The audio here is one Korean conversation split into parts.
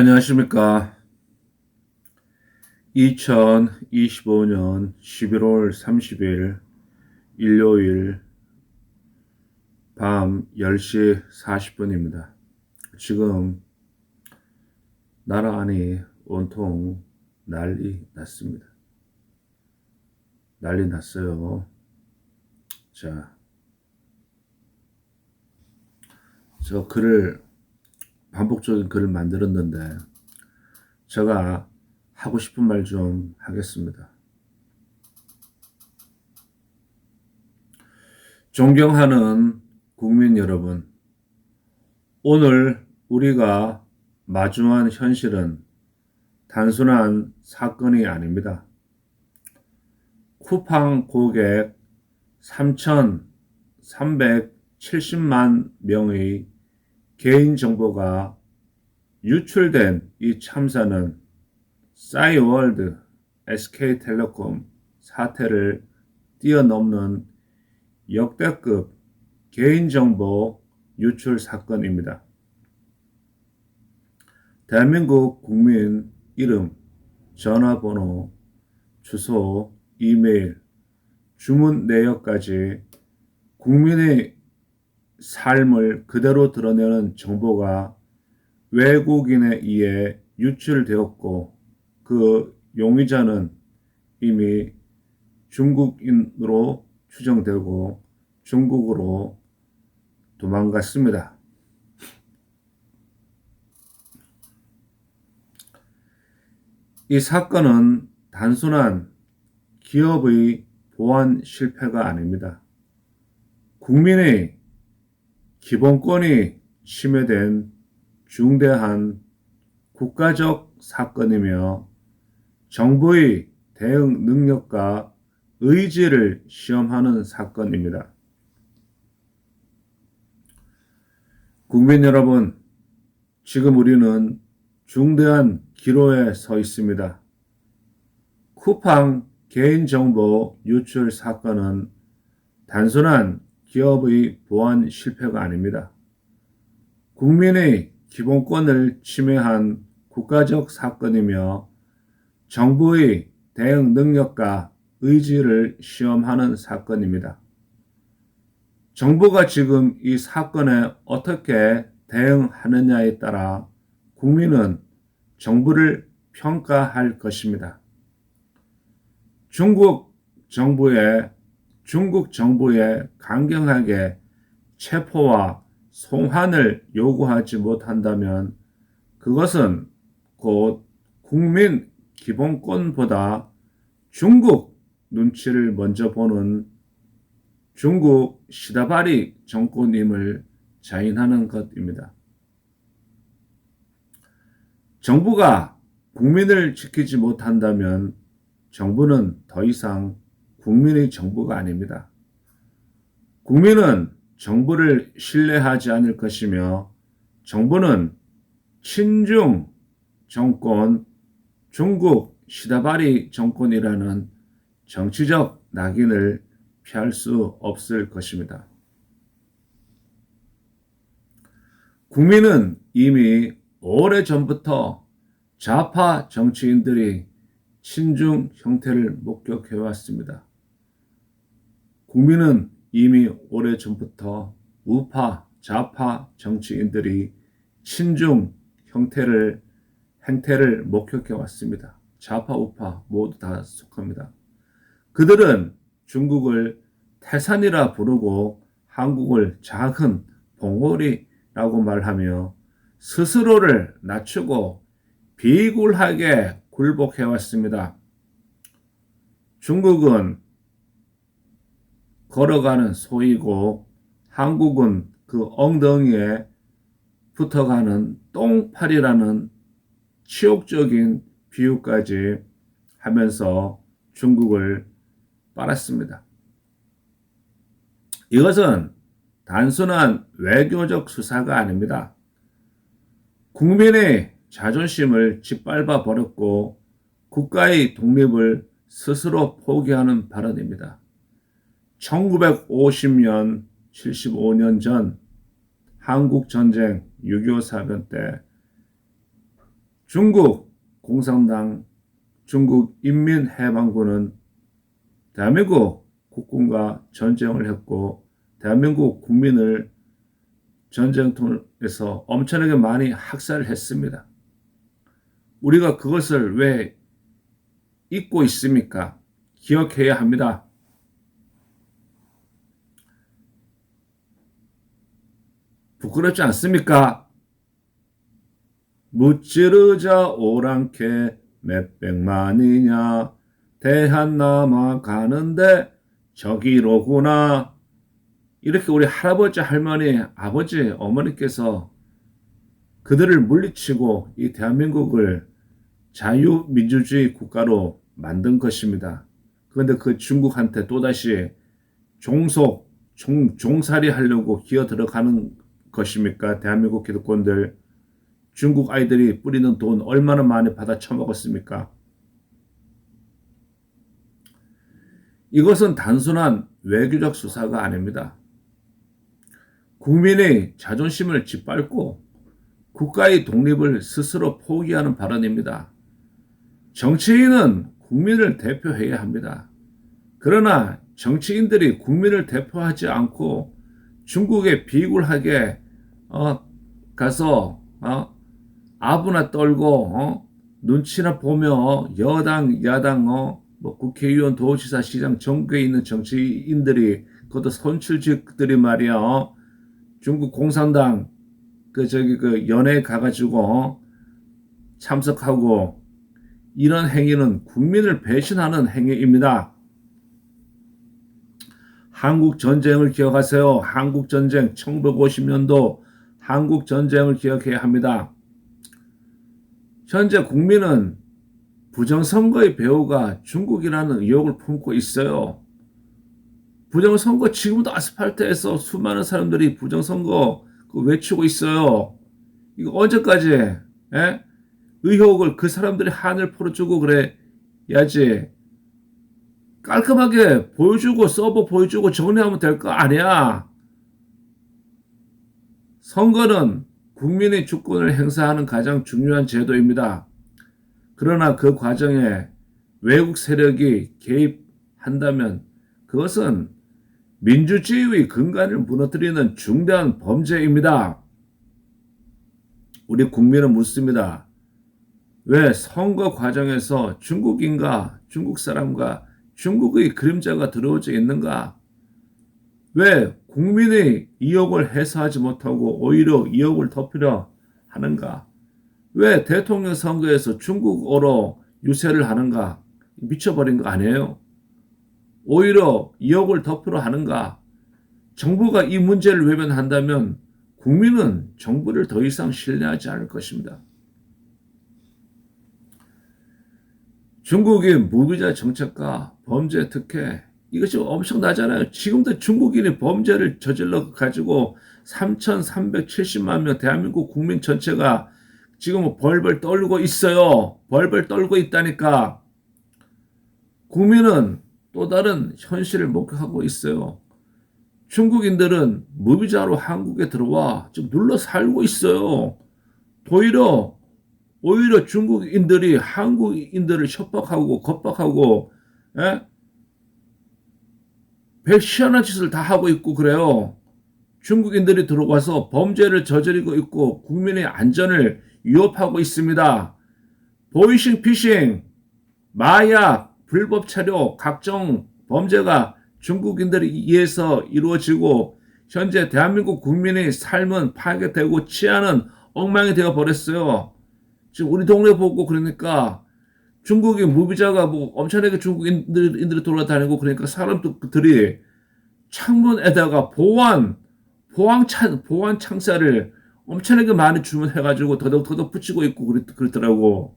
안녕하십니까. 2025년 11월 30일 일요일 밤 10시 40분입니다. 지금 나라 안이 온통 난리 났습니다. 난리 났어요. 자, 저 글을 반복적인 글을 만들었는데 제가 하고 싶은 말 좀 하겠습니다. 존경하는 국민 여러분, 오늘 우리가 마주한 현실은 단순한 사건이 아닙니다. 쿠팡 고객 3,370만 명의 개인정보가 유출된 이 참사는 싸이월드 SK텔레콤 사태를 뛰어넘는 역대급 개인정보 유출 사건입니다. 대한민국 국민 이름, 전화번호, 주소, 이메일, 주문 내역까지 국민의 삶을 그대로 드러내는 정보가 외국인에 의해 유출되었고 그 용의자는 이미 중국인으로 추정되고 중국으로 도망갔습니다. 이 사건은 단순한 기업의 보안 실패가 아닙니다. 국민의 기본권이 침해된 중대한 국가적 사건이며 정부의 대응 능력과 의지를 시험하는 사건입니다. 국민 여러분, 지금 우리는 중대한 기로에 서 있습니다. 쿠팡 개인정보 유출 사건은 단순한 기업의 보안 실패가 아닙니다. 국민의 기본권을 침해한 국가적 사건이며 정부의 대응 능력과 의지를 시험하는 사건입니다. 정부가 지금 이 사건에 어떻게 대응하느냐에 따라 국민은 정부를 평가할 것입니다. 중국 정부의 중국 정부에 강경하게 체포와 송환을 요구하지 못한다면 그것은 곧 국민 기본권보다 중국 눈치를 먼저 보는 중국 시다바리 정권임을 자인하는 것입니다. 정부가 국민을 지키지 못한다면 정부는 더 이상 국민의 정부가 아닙니다. 국민은 정부를 신뢰하지 않을 것이며 정부는 친중 정권, 중국 시다바리 정권이라는 정치적 낙인을 피할 수 없을 것입니다. 국민은 이미 오래 전부터 좌파 정치인들이 친중 형태를 목격해 왔습니다. 국민은 이미 오래 전부터 우파, 좌파 정치인들이 친중 형태를 행태를 목격해 왔습니다. 좌파, 우파 모두 다 속합니다. 그들은 중국을 태산이라 부르고 한국을 작은 봉오리라고 말하며 스스로를 낮추고 비굴하게 굴복해 왔습니다. 중국은 걸어가는 소이고 한국은 그 엉덩이에 붙어가는 똥팔이라는 치욕적인 비유까지 하면서 중국을 빨았습니다. 이것은 단순한 외교적 수사가 아닙니다. 국민의 자존심을 짓밟아 버렸고 국가의 독립을 스스로 포기하는 발언입니다. 1950년 75년 전 한국 전쟁 6.25 사변 때 중국 공산당 중국 인민해방군은 대한민국 국군과 전쟁을 했고 대한민국 국민을 전쟁통에서 엄청나게 많이 학살을 했습니다. 우리가 그것을 왜 잊고 있습니까? 기억해야 합니다. 부끄럽지 않습니까? 무찌르자 오랑캐 몇백만이냐 대한 남아 가는데 저기로구나 이렇게 우리 할아버지 할머니 아버지 어머니께서 그들을 물리치고 이 대한민국을 자유민주주의 국가로 만든 것입니다. 그런데 그 중국한테 또다시 종속, 종, 종살이 하려고 기어 들어가는 것입니까? 대한민국 기득권들. 중국 아이들이 뿌리는 돈 얼마나 많이 받아 처먹었습니까? 이것은 단순한 외교적 수사가 아닙니다. 국민의 자존심을 짓밟고 국가의 독립을 스스로 포기하는 발언입니다. 정치인은 국민을 대표해야 합니다. 그러나 정치인들이 국민을 대표하지 않고 중국에 비굴하게 어, 가서 어, 아부나 떨고 어, 눈치나 보며 여당 야당 어, 뭐 국회의원 도지사 시장 전국에 있는 정치인들이 그것도 선출직들이 말이야 어, 중국 공산당 그 저기 그 연회 가가지고 어, 참석하고 이런 행위는 국민을 배신하는 행위입니다. 한국 전쟁을 기억하세요. 한국 전쟁 1950년도 한국 전쟁을 기억해야 합니다. 현재 국민은 부정선거의 배후가 중국이라는 의혹을 품고 있어요. 부정선거 지금도 아스팔트에서 수많은 사람들이 부정선거 외치고 있어요. 이거 언제까지 에? 의혹을 그 사람들이 한을 풀어주고 그래야지. 깔끔하게 보여주고 서버 보여주고 정리하면 될 거 아니야. 선거는 국민의 주권을 행사하는 가장 중요한 제도입니다. 그러나 그 과정에 외국 세력이 개입한다면 그것은 민주주의의 근간을 무너뜨리는 중대한 범죄입니다. 우리 국민은 묻습니다. 왜 선거 과정에서 중국인과 중국 사람과 중국의 그림자가 들어오지 있는가? 왜 국민의 이욕을 해소하지 못하고 오히려 이욕을 덮으려 하는가? 왜 대통령 선거에서 중국어로 유세를 하는가? 미쳐버린 거 아니에요? 오히려 이욕을 덮으려 하는가? 정부가 이 문제를 외면한다면 국민은 정부를 더 이상 신뢰하지 않을 것입니다. 중국의 무비자 정책과 범죄 특혜 이것이 엄청나잖아요. 지금도 중국인이 범죄를 저질러 가지고 3,370만 명 대한민국 국민 전체가 지금 벌벌 떨고 있어요. 벌벌 떨고 있다니까. 국민은 또 다른 현실을 목격하고 있어요. 중국인들은 무비자로 한국에 들어와 지금 눌러 살고 있어요. 오히려 오히려 중국인들이 한국인들을 협박하고 겁박하고 예? 백시한한 짓을 다 하고 있고 그래요. 중국인들이 들어와서 범죄를 저지르고 있고 국민의 안전을 위협하고 있습니다. 보이싱 피싱, 마약, 불법 차료, 각종 범죄가 중국인들에 의해서 이루어지고 현재 대한민국 국민의 삶은 파괴되고 치안은 엉망이 되어 버렸어요. 지금 우리 동네 보고 그러니까 중국의 무비자가 뭐 엄청나게 중국인들이 돌아다니고 그러니까 사람들이 창문에다가 보안 보안 창 보안 창살을 엄청나게 많이 주문해가지고 더덕 더덕 붙이고 있고 그랬, 그랬더라고.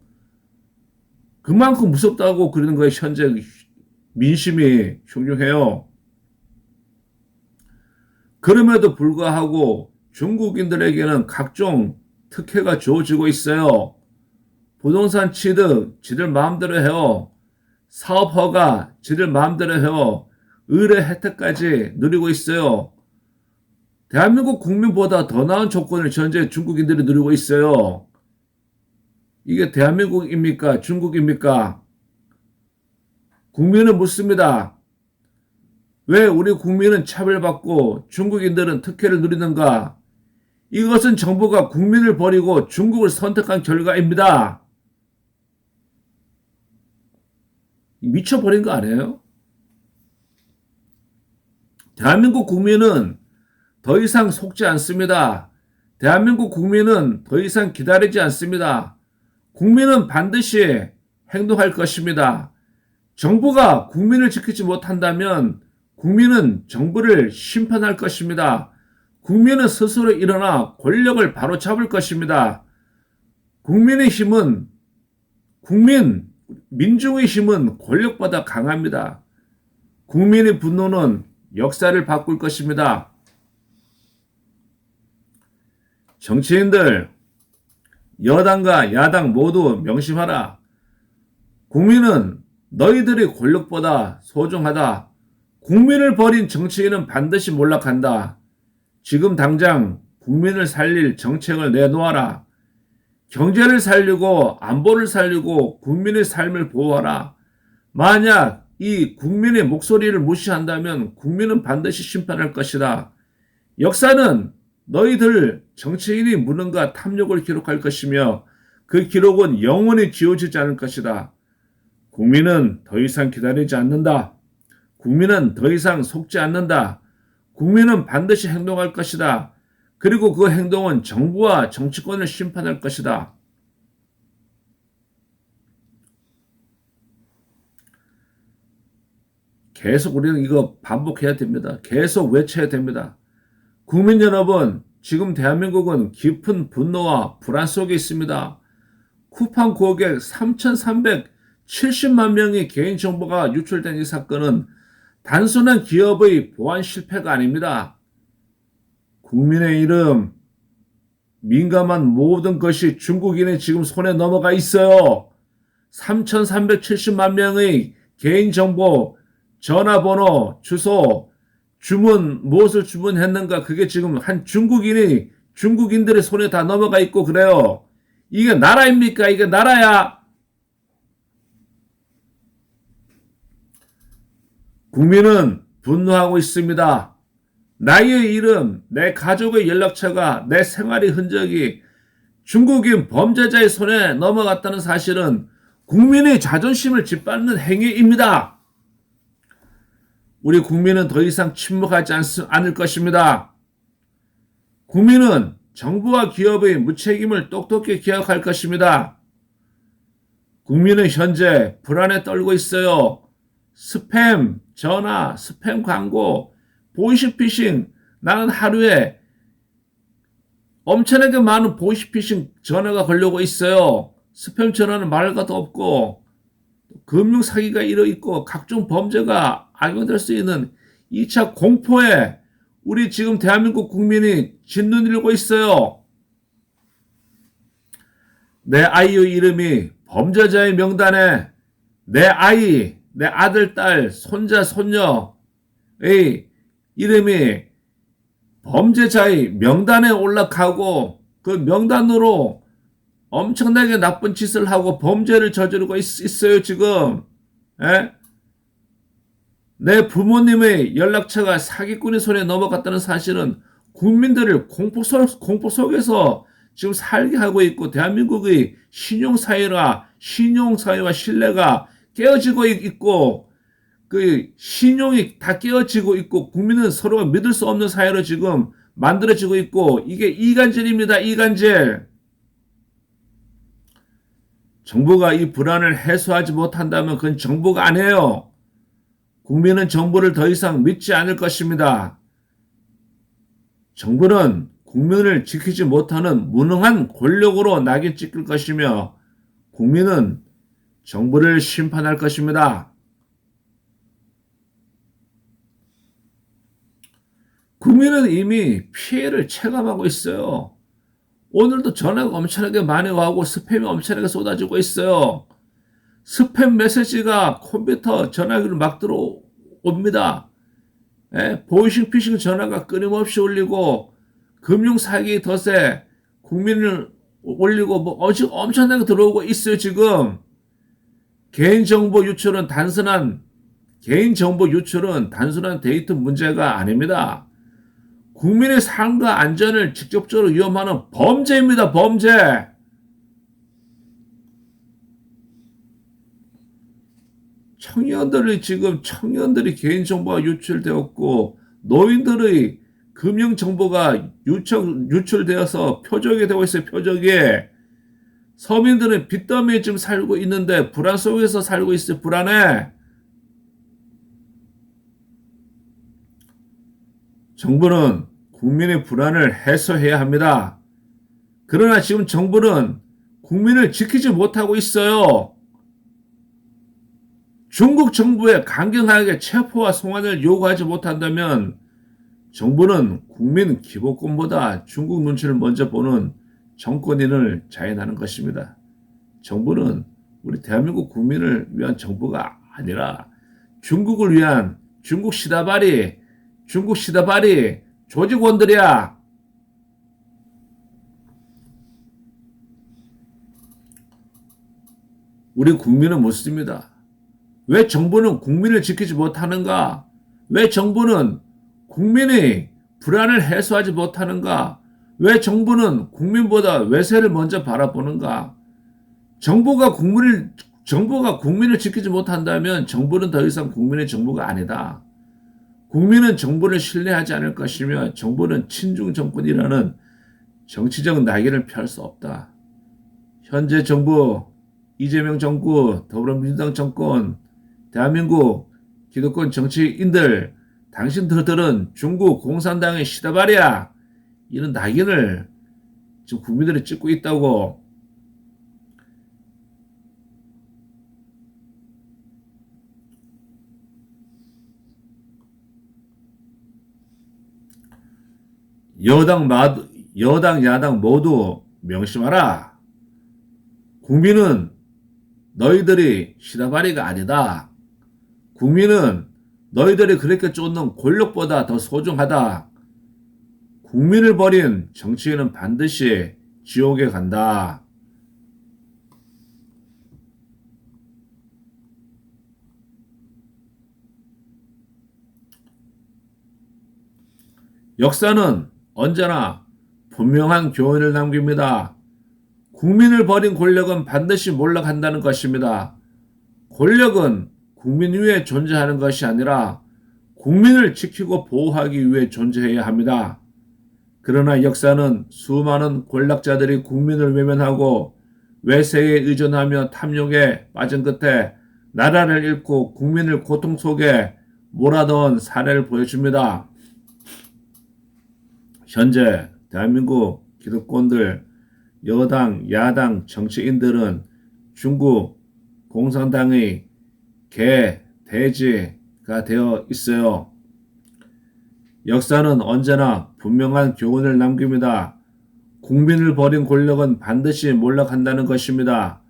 그만큼 무섭다고 그러는 거예요. 현재 민심이 흉흉해요. 그럼에도 불구하고 중국인들에게는 각종 특혜가 주어지고 있어요. 부동산 취득 지들 마음대로 해요. 사업 허가 지들 마음대로 해요. 의뢰 혜택까지 누리고 있어요. 대한민국 국민보다 더 나은 조건을 현재 중국인들이 누리고 있어요. 이게 대한민국입니까? 중국입니까? 국민은 묻습니다. 왜 우리 국민은 차별받고 중국인들은 특혜를 누리는가? 이것은 정부가 국민을 버리고 중국을 선택한 결과입니다. 미쳐버린 거 아니에요? 대한민국 국민은 더 이상 속지 않습니다. 대한민국 국민은 더 이상 기다리지 않습니다. 국민은 반드시 행동할 것입니다. 정부가 국민을 지키지 못한다면 국민은 정부를 심판할 것입니다. 국민은 스스로 일어나 권력을 바로잡을 것입니다. 국민의 힘은 국민 민중의 힘은 권력보다 강합니다. 국민의 분노는 역사를 바꿀 것입니다. 정치인들, 여당과 야당 모두 명심하라. 국민은 너희들의 권력보다 소중하다. 국민을 버린 정치인은 반드시 몰락한다. 지금 당장 국민을 살릴 정책을 내놓아라. 경제를 살리고 안보를 살리고 국민의 삶을 보호하라. 만약 이 국민의 목소리를 무시한다면 국민은 반드시 심판할 것이다. 역사는 너희들 정치인이 무능과 탐욕을 기록할 것이며 그 기록은 영원히 지워지지 않을 것이다. 국민은 더 이상 기다리지 않는다. 국민은 더 이상 속지 않는다. 국민은 반드시 행동할 것이다. 그리고 그 행동은 정부와 정치권을 심판할 것이다. 계속 우리는 이거 반복해야 됩니다. 계속 외쳐야 됩니다. 국민 여러분, 지금 대한민국은 깊은 분노와 불안 속에 있습니다. 쿠팡 고객 3,370만 명의 개인정보가 유출된 이 사건은 단순한 기업의 보안 실패가 아닙니다. 국민의 이름, 민감한 모든 것이 중국인의 지금 손에 넘어가 있어요. 3,370만 명의 개인정보, 전화번호, 주소, 주문, 무엇을 주문했는가, 그게 지금 한 중국인이 중국인들의 손에 다 넘어가 있고 그래요. 이게 나라입니까? 이게 나라야? 국민은 분노하고 있습니다. 나의 이름, 내 가족의 연락처가, 내 생활의 흔적이 중국인 범죄자의 손에 넘어갔다는 사실은 국민의 자존심을 짓밟는 행위입니다. 우리 국민은 더 이상 침묵하지 않을 것입니다. 국민은 정부와 기업의 무책임을 똑똑히 기억할 것입니다. 국민은 현재 불안에 떨고 있어요. 스팸, 전화, 스팸 광고, 보이시피싱, 나는 하루에 엄청나게 많은 보이시피싱 전화가 걸려고 있어요. 스팸 전화는 말할 것도 없고, 금융 사기가 일어 있고, 각종 범죄가 악용될 수 있는 2차 공포에 우리 지금 대한민국 국민이 짓누르고 있어요. 내 아이의 이름이 범죄자의 명단에 내 아이, 내 아들, 딸, 손자, 손녀의 이름이 범죄자의 명단에 올라가고 그 명단으로 엄청나게 나쁜 짓을 하고 범죄를 저지르고 있, 어요 지금. 에? 예? 내 부모님의 연락처가 사기꾼의 손에 넘어갔다는 사실은 국민들을 공포, 속, 공포 속에서 지금 살게 하고 있고 대한민국의 신용사회와 신용사회와 신뢰가 깨어지고 있고 그 신용이 다 깨어지고 있고 국민은 서로가 믿을 수 없는 사회로 지금 만들어지고 있고 이게 이간질입니다. 이간질. 정부가 이 불안을 해소하지 못한다면 그건 정부가 아니에요. 국민은 정부를 더 이상 믿지 않을 것입니다. 정부는 국민을 지키지 못하는 무능한 권력으로 낙인 찍힐 것이며 국민은 정부를 심판할 것입니다. 국민은 이미 피해를 체감하고 있어요. 오늘도 전화가 엄청나게 많이 와고 스팸이 엄청나게 쏟아지고 있어요. 스팸 메시지가 컴퓨터 전화기로 막 들어옵니다. 예? 보이싱 피싱 전화가 끊임없이 올리고 금융 사기 덫에 국민을 올리고 뭐 엄청나게 들어오고 있어요 지금 개인정보 유출은 단순한 개인정보 유출은 단순한 데이터 문제가 아닙니다. 국민의 삶과 안전을 직접적으로 위험하는 범죄입니다. 범죄. 청년들이 지금 청년들이 개인정보가 유출되었고 노인들의 금융정보가 유출, 유출되어서 표적이 되고 있어요. 표적이. 서민들은 빚더미에 지금 살고 있는데 불안 속에서 살고 있어요. 불안해. 정부는 국민의 불안을 해소해야 합니다. 그러나 지금 정부는 국민을 지키지 못하고 있어요. 중국 정부에 강경하게 체포와 송환을 요구하지 못한다면 정부는 국민 기본권보다 중국 눈치를 먼저 보는 정권인을 자행하는 것입니다. 정부는 우리 대한민국 국민을 위한 정부가 아니라 중국을 위한 중국 시다바리, 중국 시다바리 조직원들이야. 우리 국민은 묻습니다. 왜 정부는 국민을 지키지 못하는가? 왜 정부는 국민의 불안을 해소하지 못하는가? 왜 정부는 국민보다 외세를 먼저 바라보는가? 정부가 국민을 정부가 국민을 지키지 못한다면 정부는 더 이상 국민의 정부가 아니다. 국민은 정부를 신뢰하지 않을 것이며 정부는 친중 정권이라는 정치적 낙인을 펼수 없다. 현재 정부 이재명 정부 더불어민주당 정권 대한민국 기득권 정치인들 당신들은 중국 공산당의 시다발이야 이런 낙인을 지금 국민들이 찍고 있다고 여당 마 여당 야당 모두 명심하라. 국민은 너희들이 시다바리가 아니다. 국민은 너희들이 그렇게 쫓는 권력보다 더 소중하다. 국민을 버린 정치인은 반드시 지옥에 간다. 역사는 언제나 분명한 교훈을 남깁니다. 국민을 버린 권력은 반드시 몰락한다는 것입니다. 권력은 국민 위에 존재하는 것이 아니라 국민을 지키고 보호하기 위해 존재해야 합니다. 그러나 역사는 수많은 권력자들이 국민을 외면하고 외세에 의존하며 탐욕에 빠진 끝에 나라를 잃고 국민을 고통 속에 몰아넣은 사례를 보여줍니다. 현재 대한민국 기득권들, 여당, 야당, 정치인들은 중국 공산당의 개, 돼지가 되어 있어요. 역사는 언제나 분명한 교훈을 남깁니다. 국민을 버린 권력은 반드시 몰락한다는 것입니다.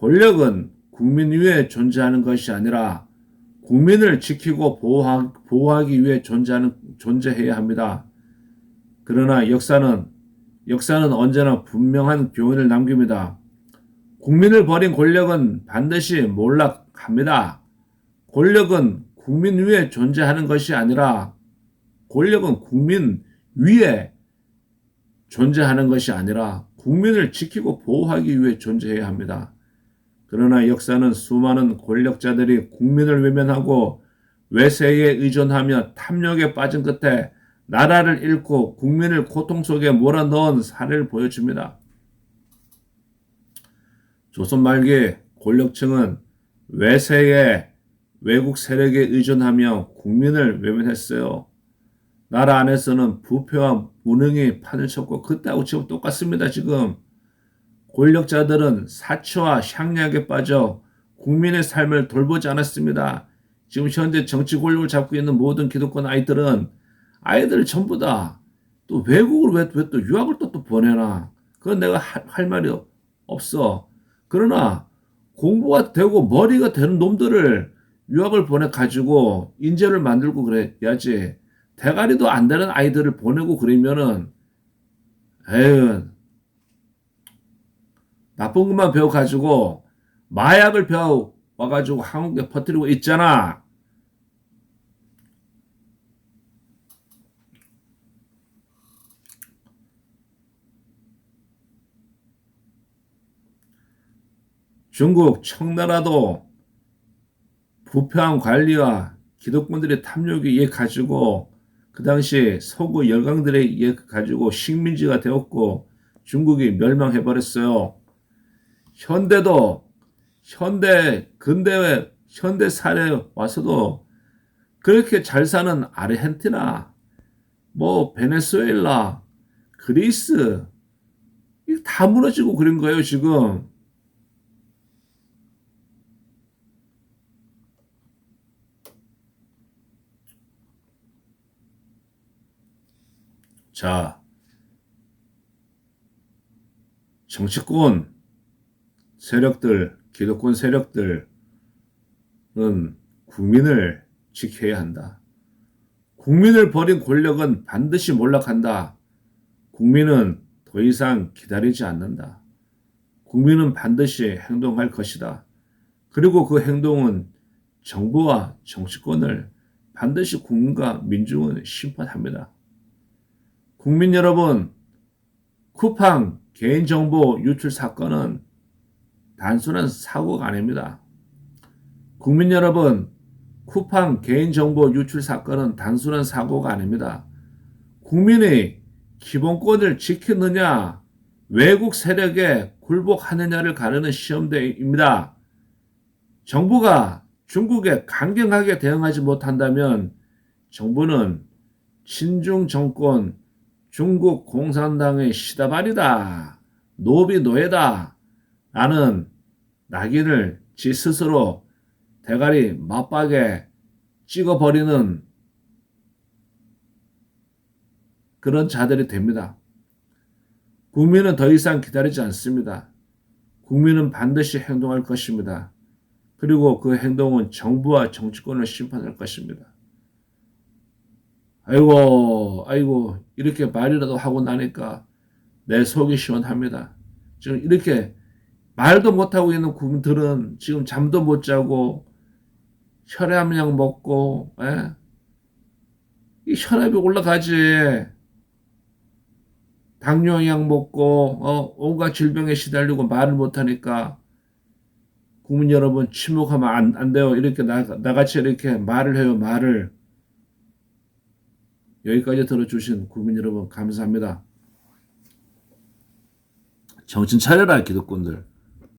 권력은 국민 위에 존재하는 것이 아니라 국민을 지키고 보호하, 보호하기 위해 존재하는, 존재해야 합니다. 그러나 역사는 역사는 언제나 분명한 교훈을 남깁니다. 국민을 버린 권력은 반드시 몰락합니다. 권력은 국민 위에 존재하는 것이 아니라 권력은 국민 위에 존재하는 것이 아니라 국민을 지키고 보호하기 위해 존재해야 합니다. 그러나 역사는 수많은 권력자들이 국민을 외면하고 외세에 의존하며 탐욕에 빠진 끝에 나라를 잃고 국민을 고통 속에 몰아넣은 사례를 보여줍니다. 조선 말기 권력층은 외세의 외국 세력에 의존하며 국민을 외면했어요. 나라 안에서는 부패와 무능이 판을 쳤고 그때하고 지금 똑같습니다. 지금 권력자들은 사치와 향락에 빠져 국민의 삶을 돌보지 않았습니다. 지금 현재 정치 권력을 잡고 있는 모든 기득권 아이들은 아이들 전부 다 또 외국을 왜또 유학을 또, 또 보내나? 그건 내가 할, 할 말이 없어. 그러나 공부가 되고 머리가 되는 놈들을 유학을 보내 가지고 인재를 만들고 그래야지. 대가리도 안 되는 아이들을 보내고 그러면은 에휴 나쁜 것만 배워 가지고 마약을 배워 와가지고 한국에 퍼뜨리고 있잖아. 중국 청나라도 부패한 관리와 기독군들의 탐욕에 의해 가지고 그 당시 서구 열강들에 의해 가지고 식민지가 되었고 중국이 멸망해 버렸어요. 현대도 현대 근대 현대 사례 와서도 그렇게 잘 사는 아르헨티나 뭐 베네수엘라 그리스 다 무너지고 그런 거예요 지금 자 정치권 세력들 기독권 세력들은 국민을 지켜야 한다. 국민을 버린 권력은 반드시 몰락한다. 국민은 더 이상 기다리지 않는다. 국민은 반드시 행동할 것이다. 그리고 그 행동은 정부와 정치권을 반드시 국민과 민중은 심판합니다. 국민 여러분, 쿠팡 개인정보 유출 사건은 단순한 사고가 아닙니다. 국민 여러분, 쿠팡 개인정보 유출 사건은 단순한 사고가 아닙니다. 국민의 기본권을 지키느냐, 외국 세력에 굴복하느냐를 가르는 시험대입니다. 정부가 중국에 강경하게 대응하지 못한다면 정부는 친중 정권 중국 공산당의 시다발이다. 노비 노예다. 라는 낙인을 지 스스로 대가리 맞박에 찍어버리는 그런 자들이 됩니다. 국민은 더 이상 기다리지 않습니다. 국민은 반드시 행동할 것입니다. 그리고 그 행동은 정부와 정치권을 심판할 것입니다. 아이고, 아이고, 이렇게 말이라도 하고 나니까 내 속이 시원합니다. 지금 이렇게 말도 못하고 있는 국민들은 지금 잠도 못 자고 혈압약 먹고, 에? 예? 이 혈압이 올라가지. 당뇨약 먹고, 어, 온갖 질병에 시달리고 말을 못하니까 국민 여러분 침묵하면 안, 안 돼요. 이렇게 나, 나같이 이렇게 말을 해요, 말을. 여기까지 들어주신 국민 여러분 감사합니다. 정신 차려라 기득권들.